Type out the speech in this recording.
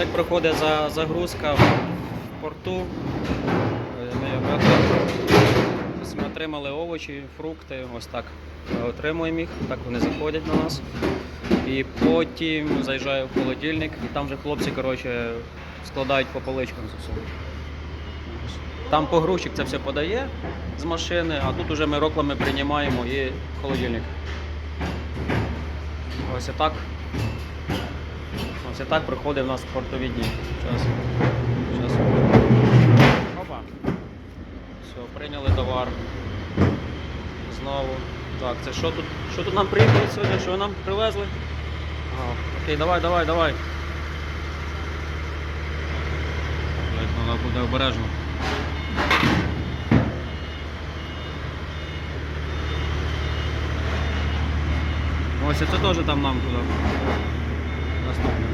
як проходить за, загрузка в порту. Е, Ми, отримали, овочі, фрукти, ось так. Ми отримуємо їх, так вони заходять на нас. І потім заїжджаю в холодильник, і там вже хлопці коротше, складають по поличкам все. Там погрузчик це все подає з машини, а тут уже ми роклами приймаємо і холодильник. Ось і так. Ось так проходить у нас портові дні. Зараз. Зараз. Опа. Все, прийняли товар. Знову. Так, це що тут? Що тут нам приїхали сьогодні? Що нам привезли? Ага. Окей, давай, давай, давай. Блять, треба буде обережно. Ось це теж там нам туди. Наступне.